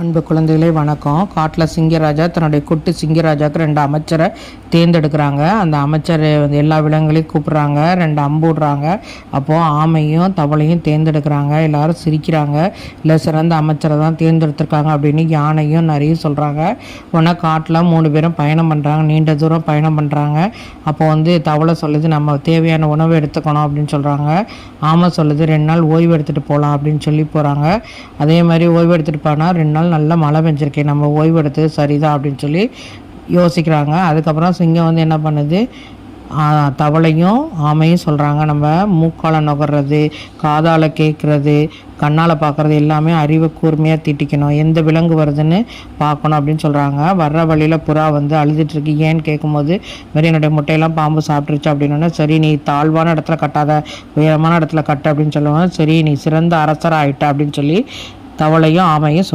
அன்பு குழந்தைகளே வணக்கம். காட்டில் சிங்கராஜா தன்னுடைய குட்டி சிங்கராஜாவுக்கு ரெண்டு அமைச்சரை தேர்ந்தெடுக்கிறாங்க. அந்த அமைச்சர் வந்து எல்லா விலங்குகளையும் கூப்பிட்றாங்க ரெண்டு அம்பு விடுறாங்க. அப்போது ஆமையும் தவளையும் தேர்ந்தெடுக்கிறாங்க. எல்லாரும் சிரிக்கிறாங்க. இல்லை சிறந்த அமைச்சரை தான் தேர்ந்தெடுத்திருக்காங்க அப்படின்னு யானையும் நிறைய சொல்கிறாங்க உடனே காட்டில் மூணு பேரும் பயணம் பண்ணுறாங்க நீண்ட தூரம் பயணம் பண்ணுறாங்க அப்போ வந்து தவளை சொல்லுது நம்ம தேவையான உணவு எடுத்துக்கணும் அப்படின்னு சொல்கிறாங்க ஆமை சொல்லுது ரெண்டு நாள் ஓய்வு எடுத்துகிட்டு போகலாம் அப்படின்னு சொல்லி போகிறாங்க அதே மாதிரி ஓய்வு எடுத்துகிட்டு போனால் ரெண்டு நாள் நல்ல மழை பெஞ்சிருக்கேன் நம்ம ஓய்வெடுத்து சரிதான் அப்படின்னு சொல்லி யோசிக்கிறாங்க. அதுக்கப்புறம் சிங்கம் வந்து என்ன பண்ணுது? தவளையும் ஆமையும் சொல்கிறாங்க நம்ம மூக்கால நுகர்றது காதால் கேட்குறது கண்ணால் பார்க்குறது எல்லாமே அறிவு கூர்மையாக தீட்டிக்கணும். எந்த விலங்கு வருதுன்னு பார்க்கணும் அப்படின்னு சொல்கிறாங்க வர்ற வழியில் புறா வந்து அழுதுட்டுருக்கு ஏன்னு கேட்கும்போது "இந்த மாதிரி என்னுடைய முட்டையெல்லாம் பாம்பு சாப்பிட்ருச்சு அப்படின்னா சரி நீ தாழ்வான இடத்துல கட்டாத. உயரமான இடத்துல கட்டு அப்படின்னு சொல்லுவாங்க. சரி நீ சிறந்த அரசராக ஆயிட்ட அப்படின்னு சொல்லி தவளையும் ஆமையும் சொல்